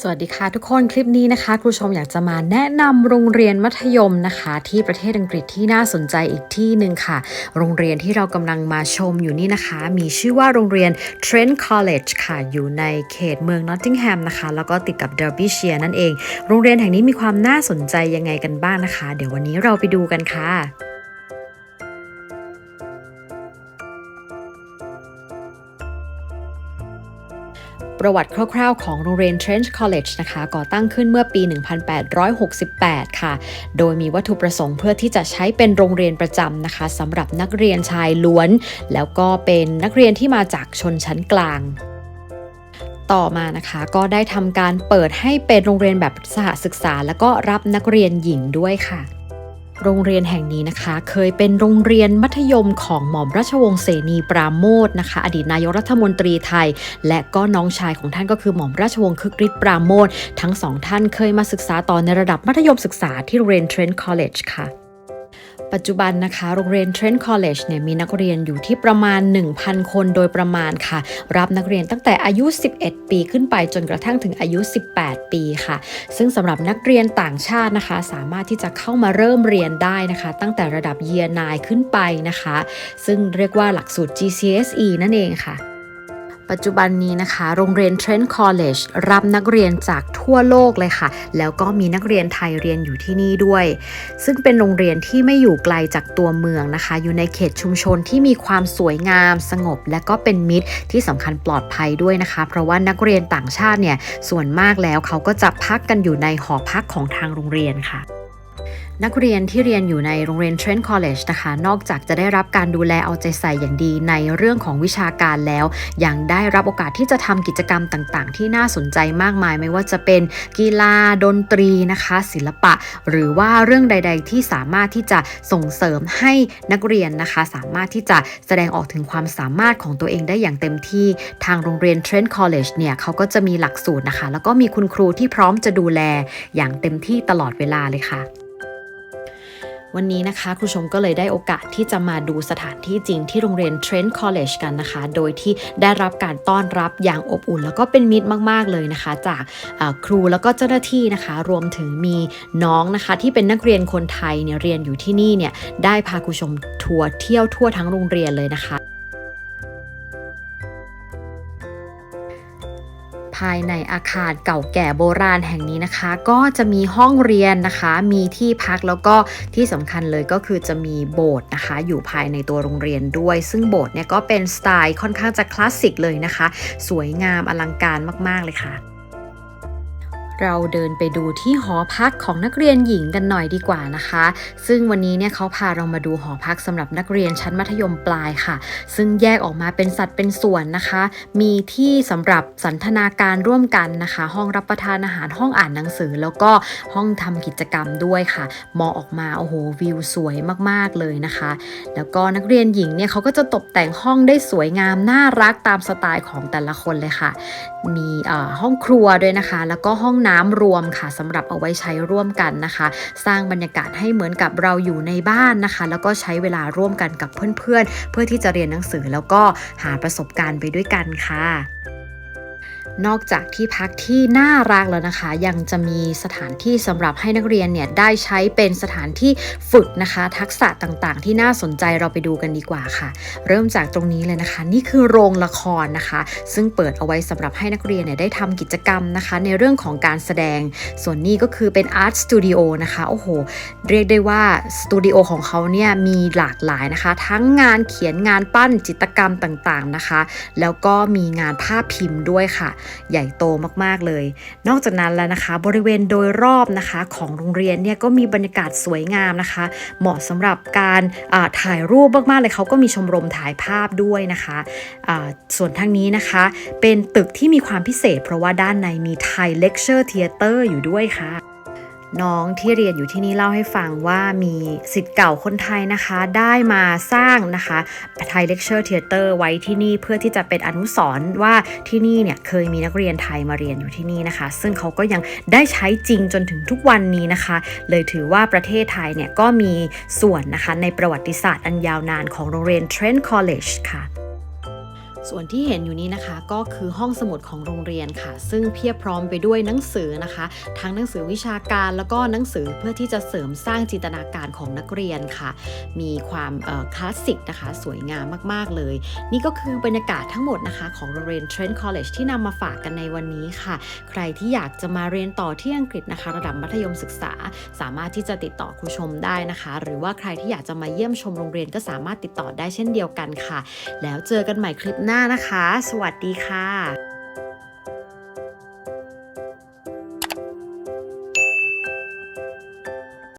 สวัสดีค่ะทุกคนคลิปนี้นะคะครูชมอยากจะมาแนะนำโรงเรียนมัธยมนะคะ ที่ประเทศอังกฤษที่น่าสนใจอีกที่หนึ่งค่ะ โรงเรียนที่เรากำลังมาชมอยู่นี่นะคะ มีชื่อว่าโรงเรียน Trent College ค่ะ อยู่ในเขตเมืองนอตติงแฮมนะคะ แล้วก็ติดกับเดอร์บิเชียนั่นเอง โรงเรียนแห่งนี้มีความน่าสนใจยังไงกันบ้างนะคะ เดี๋ยววันนี้เราไปดูกันค่ะ ประวัติคร่าวๆ ของโรงเรียน Trench College นะคะ ก่อตั้งขึ้นเมื่อปี 1868 ค่ะ โดยมีวัตถุประสงค์เพื่อที่จะใช้เป็นโรงเรียนประจำนะคะสำหรับนักเรียนชายล้วน แล้วก็เป็นนักเรียนที่มาจากชนชั้นกลางต่อมานะคะก็ได้ทำการเปิดให้เป็นโรงเรียนแบบสหศึกษา แล้วก็รับนักเรียนหญิงด้วยค่ะ โรงเรียนแห่งนี้นะคะ เคยเป็นโรงเรียนมัธยมของหม่อมราชวงศ์เสนีปราโมทนะคะ อดีตนายกรัฐมนตรีไทย และก็น้องชายของท่านก็คือหม่อมราชวงศ์คึกฤทธิ์ปราโมททั้งสองท่านเคยมาศึกษาต่อในระดับมัธยมศึกษาที่โรงเรียนเทรนด์คอลเลจค่ะ ปัจจุบันนะคะ โรงเรียน Trent College เนี่ยมีนักเรียนอยู่ที่ประมาณ 1,000 คนโดยประมาณค่ะ รับนักเรียนตั้งแต่อายุ 11 ปีขึ้นไปจนกระทั่งถึงอายุ 18 ปีค่ะ ซึ่งสำหรับนักเรียนต่างชาตินะคะ สามารถที่จะเข้ามาเริ่มเรียนได้นะคะ ตั้งแต่ระดับ Year 9ขึ้นไปนะคะ ซึ่งเรียกว่าหลักสูตร GCSE นั่นเองค่ะ ปัจจุบันนี้นะคะ โรงเรียน Trent College รับนักเรียนจากทั่วโลกเลยค่ะ แล้วก็มีนักเรียนไทยเรียนอยู่ที่นี่ด้วย ซึ่งเป็นโรงเรียนที่ไม่อยู่ไกลจากตัวเมืองนะคะ อยู่ในเขตชุมชนที่มีความสวยงาม สงบ และก็เป็นมิตรที่สำคัญปลอดภัยด้วยนะคะ เพราะว่านักเรียนต่างชาติเนี่ยส่วนมากแล้วเขาก็จะพักกันอยู่ในหอพักของทางโรงเรียนค่ะ นักเรียนที่เรียนอยู่ในโรงเรียน Trent College นะคะ นอกจากจะได้รับการดูแลเอาใจใส่อย่างดีในเรื่องของวิชาการแล้ว ยังได้รับโอกาสที่จะทำกิจกรรมต่างๆ ที่น่าสนใจมากมาย ไม่ว่าจะเป็นกีฬาดนตรีนะคะ ศิลปะ หรือว่าเรื่องใด ๆ ที่สามารถที่จะส่งเสริมให้นักเรียนนะคะ สามารถที่จะแสดงออกถึงความสามารถของตัวเองได้อย่างเต็มที่ทางโรงเรียน Trent College เนี่ยเขาก็จะมีหลักสูตรนะคะ แล้วก็มีคุณครูที่พร้อมจะดูแลอย่างเต็มที่ตลอดเวลาเลยค่ะ วันนี้นะคะครูชมก็เลยได้โอกาสที่จะมาดูสถานที่จริงที่โรงเรียน Trent College กันนะคะ โดยที่ได้รับการต้อนรับอย่างอบอุ่น แล้วก็เป็นมิตรมากๆเลยนะคะ จากครูแล้วก็เจ้าหน้าที่นะคะ รวมถึงมีน้องนะคะ ที่เป็นนักเรียนคนไทยเนี่ยเรียนอยู่ที่นี่เนี่ยได้พาครูชมทัวร์เที่ยวทั่วทั้งโรงเรียนเลยนะคะ ภายในอาคารเก่าแก่โบราณแห่งนี้นะคะ ก็จะมีห้องเรียนนะคะ มีที่พักแล้วก็ที่สำคัญเลยก็คือจะมีโบสถ์นะคะ อยู่ภายในตัวโรงเรียนด้วย ซึ่งโบสถ์เนี่ยก็เป็นสไตล์ค่อนข้างจะคลาสสิกเลยนะคะ สวยงามอลังการมาก ๆ เลยค่ะ เราเดินไปดูที่หอพักของนักเรียนหญิงกันหน่อยดีกว่านะคะ ซึ่งวันนี้เนี่ยเขาพาเรามาดูหอพักสำหรับนักเรียนชั้นมัธยมปลายค่ะ ซึ่งแยกออกมาเป็นสัดเป็นส่วนนะคะ มีที่สำหรับสันทนาการร่วมกันนะคะ ห้องรับประทานอาหารห้องอ่านหนังสือ แล้วก็ห้องทำกิจกรรมด้วยค่ะ มองออกมาโอ้โหวิวสวยมากๆเลยนะคะ แล้วก็นักเรียนหญิงเนี่ยเขาก็จะตกแต่งห้องได้สวยงามน่ารักตามสไตล์ของแต่ละคนเลยค่ะ มีห้องครัวด้วยนะคะ แล้วก็ห้องน้ำรวมค่ะสำหรับเอาไว้ใช้ร่วมกันนะคะ สร้างบรรยากาศให้เหมือนกับเราอยู่ในบ้านนะคะ แล้วก็ใช้เวลาร่วมกันกับเพื่อนๆเพื่อที่จะเรียนหนังสือแล้วก็หาประสบการณ์ไปด้วยกันค่ะ นอกจากที่พักที่น่ารักแล้วนะคะ ยังจะมีสถานที่สำหรับให้นักเรียนเนี่ยได้ใช้เป็นสถานที่ฝึกนะคะ ทักษะต่างๆ ที่น่าสนใจเราไปดูกันดีกว่าค่ะ เริ่มจากตรงนี้เลยนะคะ นี่คือโรงละครนะคะ ซึ่งเปิดเอาไว้สำหรับให้นักเรียนเนี่ยได้ทำกิจกรรมนะคะ ในเรื่องของการแสดง ส่วนนี้ก็คือเป็นอาร์ตสตูดิโอนะคะโอ้โห เรียกได้ว่าสตูดิโอของเขาเนี่ยมีหลากหลายนะคะ ทั้งงานเขียนงานปั้นจิตรกรรมต่างๆนะคะ แล้วก็มีงานภาพพิมพ์ด้วยค่ะใหญ่โตมากๆเลย นอกจากนั้นแล้วนะคะ บริเวณโดยรอบนะคะของโรงเรียนเนี่ยก็มีบรรยากาศสวยงามนะคะ เหมาะสำหรับการถ่ายรูปมากๆเลยเขาก็มีชมรมถ่ายภาพด้วยนะคะะส่วนทางนี้นะคะเป็นตึกที่มีความพิเศษ เพราะว่าด้านในมีไทยเลคเชอร์เทเตอร์อยู่ด้วยค่ะ น้องที่เรียนอยู่ที่นี่เล่าให้ฟังว่ามีสิทธิ์เก่าคนไทยนะคะ ได้มาสร้างนะคะไทยเลคเชอร์เทเตอร์ไว้ที่นี่เพื่อที่จะเป็นอนุสรณ์ว่าที่นี่เนี่ยเคยมีนักเรียนไทยมาเรียนอยู่ที่นี่นะคะ ซึ่งเขาก็ยังได้ใช้จริงจนถึงทุกวันนี้นะคะ เลยถือว่าประเทศไทยเนี่ยก็มีส่วนนะคะในประวัติศาสตร์อันยาวนานของโรงเรียน Trent College ค่ะ ส่วนที่เห็นอยู่นี้นะคะก็คือห้องสมุดของโรงเรียนค่ะ ซึ่งเพียบพร้อมไปด้วยหนังสือนะคะ ทั้งหนังสือวิชาการแล้วก็หนังสือเพื่อที่จะเสริมสร้างจินตนาการของนักเรียนค่ะ มีความคลาสสิกนะคะ สวยงามมากๆเลย นี่ก็คือบรรยากาศทั้งหมดนะคะของโรงเรียน Trent College ที่นำมาฝากกันในวันนี้ค่ะ ใครที่อยากจะมาเรียนต่อที่อังกฤษนะคะ ระดับมัธยมศึกษา สามารถที่จะติดต่อครูชมได้นะคะ หรือว่าใครที่อยากจะมาเยี่ยมชมโรงเรียนก็สามารถติดต่อได้เช่นเดียวกันค่ะ แล้วเจอกันใหม่คลิปหน้าหน้านะคะ สวัสดีค่ะ